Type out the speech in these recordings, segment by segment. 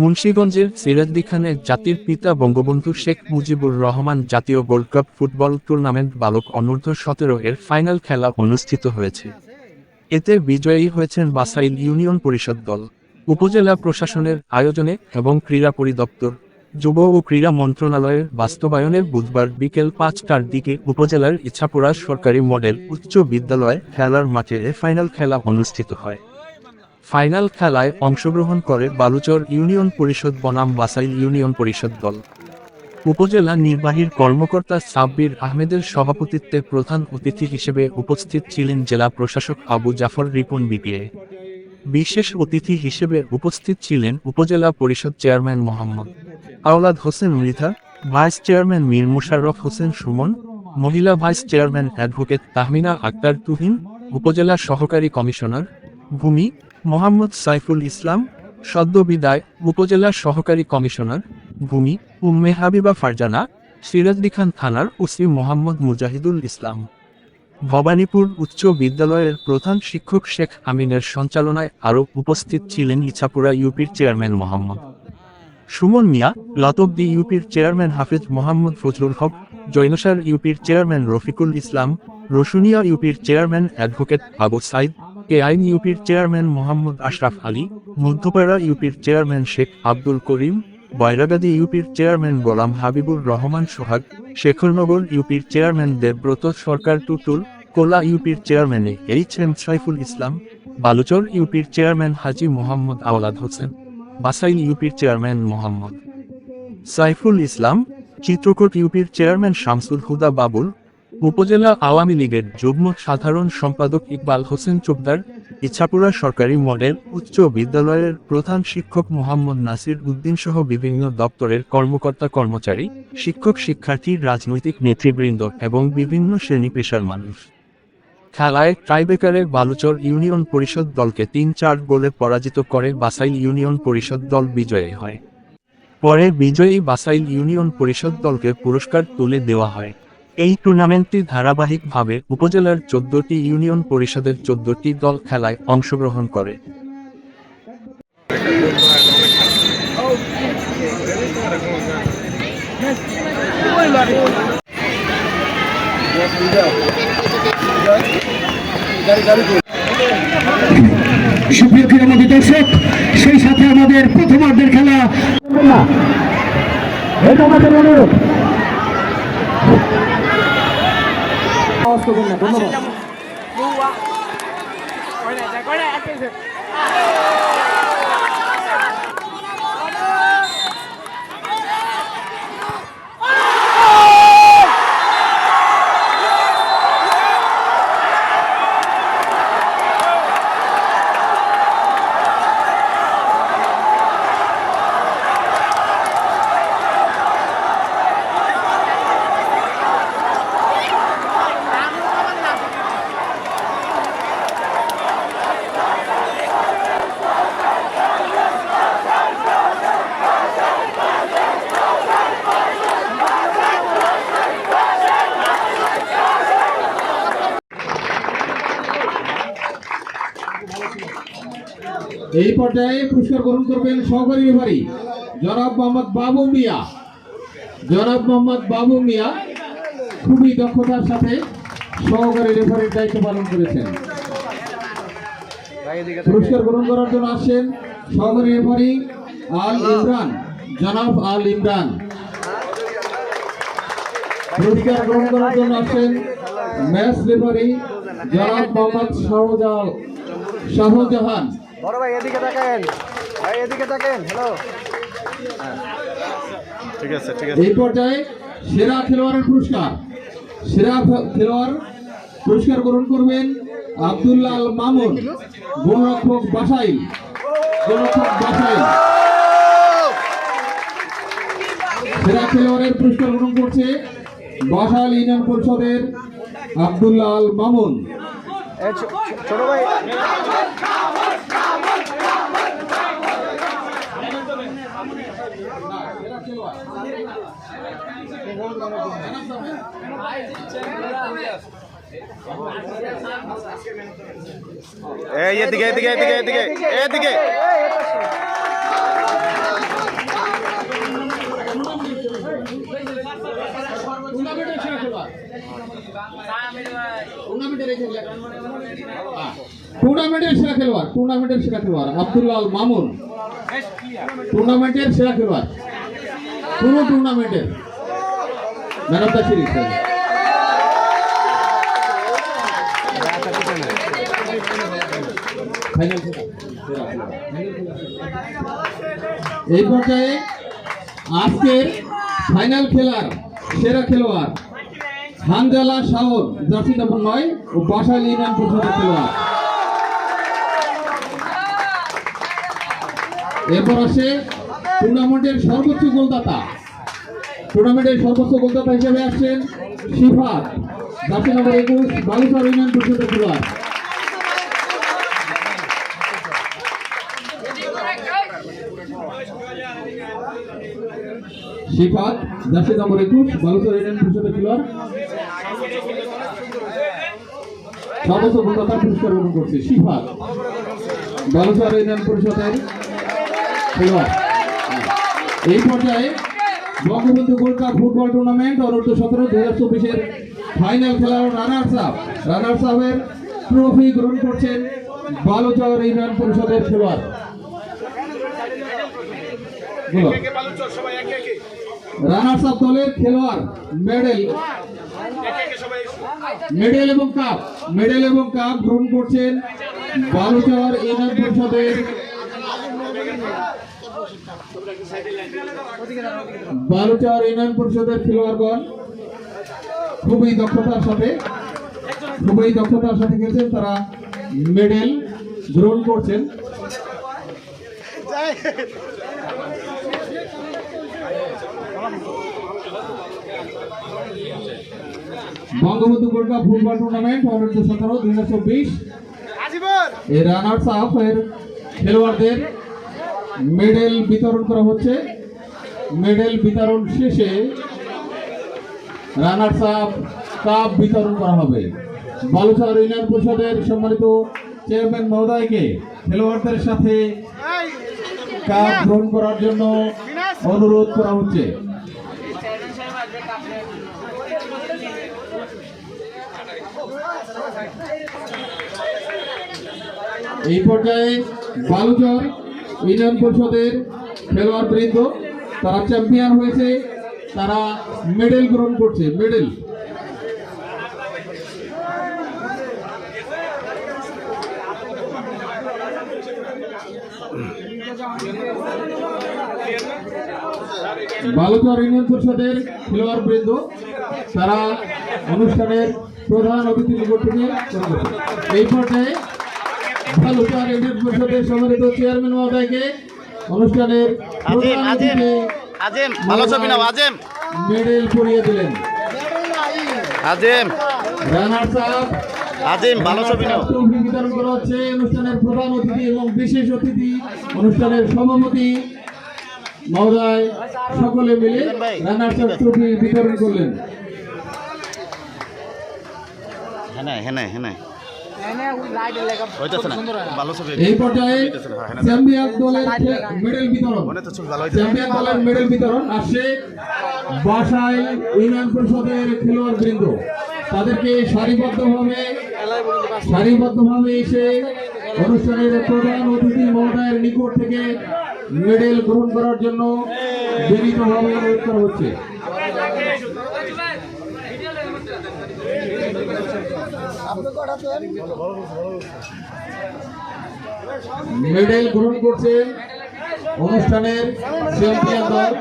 মুন্সীগঞ্জের সিরাজদি খানে জাতির পিতা বঙ্গবন্ধু শেখ মুজিবুর রহমান জাতীয় গোল্ড কাপ ফুটবল টুর্নামেন্ট বালক অনূর্ধ্ব সতেরো এর ফাইনাল খেলা অনুষ্ঠিত হয়েছে। এতে বিজয়ী হয়েছেন বাসাইল ইউনিয়ন পরিষদ দল, উপজেলা প্রশাসনের আয়োজনে এবং ক্রীড়া পরিদপ্তর, যুব ও ক্রীড়া মন্ত্রণালয়ের বাস্তবায়নে বুধবার বিকেল পাঁচটার দিকে উপজেলার ইচ্ছাপুরা সরকারি মডেল উচ্চ বিদ্যালয়ে খেলার মাঠে ফাইনাল খেলা অনুষ্ঠিত হয়। ফাইনাল খেলায় অংশগ্রহণ করে বালুচর ইউনিয়ন পরিষদ বনাম বাসাইল ইউনিয়ন পরিষদ দল। উপজেলা নির্বাহীর কর্মকর্তা সাব্বির আহমেদের সভাপতিত্বে প্রধান অতিথি হিসেবে উপস্থিত ছিলেন জেলা প্রশাসক আবু জাফর রিপন বিপিএ। বিশেষ অতিথি হিসেবে উপস্থিত ছিলেন উপজেলা পরিষদ chairman Mohammad Aulad Hossain Mridha, vice chairman Mir Musharraf Hossain Sumon, মহিলা vice chairman advocate Tahmina Akter Tuhin, upazila সহকারী কমিশনার ভূমি মোহাম্মদ সাইফুল ইসলাম, সদ্য বিদায়, উপজেলা সহকারী কমিশনার, ভূমি, উম্মে হাবিবা ফারজানা, সিরাজদি খান থানার ওসি মোহাম্মদ মুজাহিদুল ইসলাম। ভবানীপুর উচ্চ বিদ্যালয়ের প্রধান শিক্ষক শেখ আমিনের সঞ্চালনায় আরও উপস্থিত ছিলেন ইছাপুরা ইউপির চেয়ারম্যান মোহাম্মদ। সুমন মিয়া, লতবদি ইউপির চেয়ারম্যান হাফিজ মোহাম্মদ ফজলুল হক, জৈনসার ইউপির চেয়ারম্যান রফিকুল ইসলাম, রসুনিয়া ইউপির chairman advocate Abu Sayeed Keyain ইউপির চেয়ারম্যান মোহাম্মদ আশরাফ আলী, মধ্যপাড়া ইউপির চেয়ারম্যান শেখ আব্দুল করিম বয়রাগাদি ইউপির চেয়ারম্যান গোলাম হাবিবুর রহমান সোহাগ, শেখরনগর ইউপির চেয়ারম্যান দেবব্রত সরকার টুটুল কোলা ইউপির chairman H M Saiful Islam, Baluchar ইউপির চেয়ারম্যান হাজি মোহাম্মদ আওলাদ হোসেন বাসাইল ইউপির চেয়ারম্যান মোহাম্মদ সাইফুল ইসলাম, চিত্রকোট ইউপির চেয়ারম্যান শামসুল হুদা বাবুল উপজেলা আওয়ামী লীগের যুগ্ম সাধারণ সম্পাদক ইকবাল হোসেন চোপদার ইচ্ছাপুরা সরকারি মডেল উচ্চ বিদ্যালয়ের প্রধান শিক্ষক মোহাম্মদ নাসির উদ্দিন সহ বিভিন্ন দপ্তরের কর্মকর্তা কর্মচারী, শিক্ষক শিক্ষার্থী, রাজনৈতিক নেতৃবৃন্দ এবং বিভিন্ন শ্রেণি পেশার মানুষ। খেলায় ট্রাইবেকারে বালুচর ইউনিয়ন পরিষদ দলকে তিন চার গোলে পরাজিত করে বাসাইল ইউনিয়ন পরিষদ দল বিজয়ী হয়। পরে বিজয়ী বাসাইল ইউনিয়ন পরিষদ দলকে পুরস্কার তুলে দেওয়া হয়। এই টুর্নামেন্টটি ধারাবাহিকভাবে উপজেলার চোদ্দটি ইউনিয়ন পরিষদের চোদ্দটি দল খেলায় অংশগ্রহণ করে। সুপ্রিয় ক্রীড়ামন্ত্রী দর্শক সেই সাথে আমাদের প্রথমার্ধের খেলা। এটা আমাদের অনুরোধ। আওয়াজ করবেন না ধন্যবাদ এই পর্যায়ে পুরস্কার গ্রহণ করবেন সহকারী রেফারি, জনাব মোহাম্মদ বাবু মিয়া। জনাব মোহাম্মদ বাবু মিয়া খুবই দক্ষতার সাথে সহকারী রেফারির দায়িত্ব পালন করেছেন। পুরস্কার গ্রহণ করার জন্য আসছেন সহকারী রেফারি আল ইমরান, জনাব আল ইমরান। পুরস্কার গ্রহণ করার জন্য আসছেন ম্যাচ রেফারি জনাব মোহাম্মদ শাহজাহান শাহজাহান। বড় ভাই এদিকে তাকেন ভাই এদিকে তাকেন হ্যালো ঠিক আছে ঠিক আছে। এই পর্যায়ে সেরা খেলোয়াড়ের পুরস্কার সেরা খেলোয়াড় পুরস্কার গ্রহণ করবেন আব্দুল্লাহ আল মামুন গোলরক্ষক বাসাইল গোলরক্ষক বাসাইল। সেরা খেলোয়াড়ের পুরস্কার গ্রহণ করছে বাসাইল ইউনিয়ন পরিষদের আব্দুল্লাহ আল মামুন ছোট ভাই। ए ये दिखे दिखे दिखे दिखे ए दिखे টুর্নামেন্টের সেরা খেলোয়াড় টুর্নামেন্টের সেরা খেলোয়াড় আব্দুল্লাহ মামুন টুর্নামেন্টের সেরা খেলোয়াড় পুরো টুর্নামেন্টের ম্যান অফ দ্য সিরিজ এই পর্যায়ে আজকের ফাইনাল খেলার সেরা খেলোয়াড় হানজালা শাহর জার্সি নম্বর নয় ও বাসাইল ইউনিয়ন পরিষদের খেলোয়াড়। এরপর আসে টুর্নামেন্টের সর্বোচ্চ গোলদাতা টুর্নামেন্টের সর্বোচ্চ গোলদাতা হিসেবে আসছেন শিফাত জার্সি নম্বর একুশ বালুচর ইউনিয়ন পরিষদের খেলোয়াড় শিফাত জার্সি নম্বর একুশ বালুচর ইউনিয়ন পরিষদের খেলোয়াড় সর্বোচ্চ গোলদাতার পুরস্কার গ্রহণ করছে শিফাত বালুচর ইউনিয়ন পরিষদের খেলোয়াড়। এই পর্যায়ে Bangabandhu gold cup football tournament অনূর্ধ্ব সতেরো দু হাজার চব্বিশের ফাইনাল খেলার রানার্স আপ রানার্স আপের ট্রফি গ্রহণ করছেন বালুচর ইউনিয়ন পরিষদের খেলোয়াড়। রানার্স আপ দলের খেলোয়াড় মেডেল মেডেল এবং কাপ মেডেল এবং কাপ গ্রহণ করছেন বালুচর ইউনিয়ন পরিষদের বালুচর ইউনিয়ন পরিষদের খেলোয়াড়গণ খুবই দক্ষতার সাথে খুবই দক্ষতার সাথে খেলছেন। তারা মেডেল গ্রহণ করছেন। Bangabandhu gold cup football tournament অনূর্ধ্ব সতেরো দুই হাজার চব্বিশ। এই রানার্স আপ এর খেলোয়াড়দের মেডেল বিতরণ করা হচ্ছে। মেডেল বিতরণ শেষে রানার্স আপ কাপ বিতরণ করা হবে। বালুচর ইউনিয়ন পরিষদের সম্মানিত চেয়ারম্যান মহোদয়কে খেলোয়াড়দের সাথে কাপ গ্রহণ করার জন্য অনুরোধ করা হচ্ছে। এই পর্যায়ে বালুচর ইউনিয়ন পরিষদের খেলোয়াড় বৃন্দ তারা চ্যাম্পিয়ন হয়েছে, তারা মেডেল গ্রহণ করছে মেডেল বালুচর ইউনিয়ন পরিষদের খেলোয়াড় বৃন্দ তারা অনুষ্ঠানের প্রধান অতিথি নিকট এই পর্যায়ে পরিষদের সম্মানিত চেয়ারম্যান মহোদয়কে অনুষ্ঠানের আজিম আজিম আজিম ভালো ছবি নাও মেডেল পরিয়ে দিলেন আজিম রানার্স আপ আজিম ভালো ছবি নাও অনুষ্ঠানের প্রধান অতিথি এবং বিশেষ অতিথি অনুষ্ঠানের সভাপতি মহোদয় সকলে মিলে রানার্স আপ ট্রফি বিতরণ করলেন হ্যাঁ হ্যাঁ হ্যাঁ এই পর্যায়ে চ্যাম্পিয়ন দলের মেডেল বিতরণ। তো ছবি ভালো চ্যাম্পিয়ন দলের মেডেল বিতরণ আসছে বাসায় ইউনিয়ন পরিষদের খেলোয়াড় বৃন্দ তাদেরকে সারিবদ্ধভাবে সারিবদ্ধভাবে এসে অনুষ্ঠানের প্রধান অতিথি মহোদয়ের নিকট থেকে মেডেল গ্রহণ করার জন্য বিনীতভাবে অনুরোধ করা হচ্ছে। মেডেল গ্রহণ করছেন অনুষ্ঠানের চ্যাম্পিয়ন দল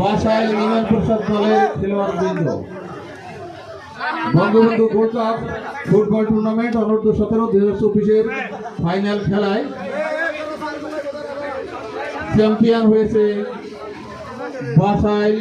বাসাইল ইউনিয়ন পরিষদ দলের খেলোয়াড় বৃন্দ Bangabandhu gold cup football tournament অনূর্ধ্ব সতেরো দুই হাজার চব্বিশের ফাইনাল খেলায় চ্যাম্পিয়ন হয়েছে বাসাইল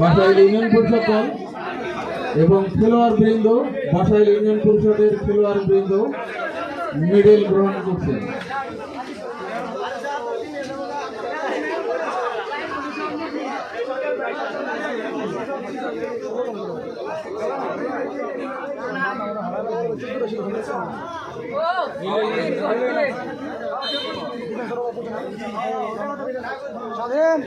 বাসাইল ইউনিয়ন পরিষদ দল। এবং খেলোয়াড় বৃন্দ বাসাইল ইউনিয়ন পরিষদের খেলোয়াড় বৃন্দ মেডেল গ্রহণ করছেন। স্বাধীন।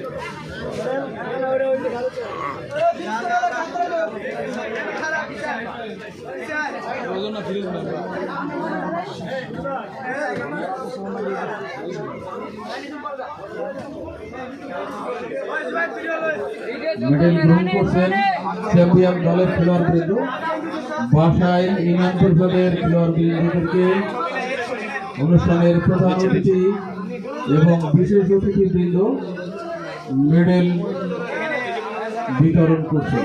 মেডেল গ্রহণ করছেন চ্যাম্পিয়ন দলের খেলোয়াড় বৃন্দ বাসায় ইউনিয়ন পরিষদের খেলোয়াড় বৃন্দদেরকে অনুষ্ঠানের প্রধান অতিথি এবং বিশেষ অতিথি বৃন্দ মেডেল বিতরণ করছে।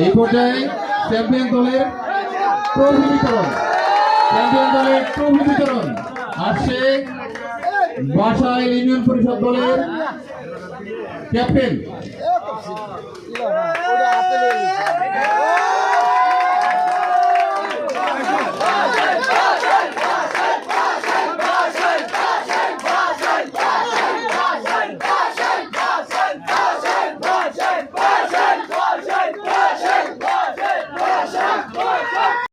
এই পর্যায়ে চ্যাম্পিয়ন দলের ট্রফি বিতরণ চ্যাম্পিয়ন দলের ট্রফি বিতরণ আসছে বাসায় ইউনিয়ন পরিষদ দলের ক্যাপ্টেন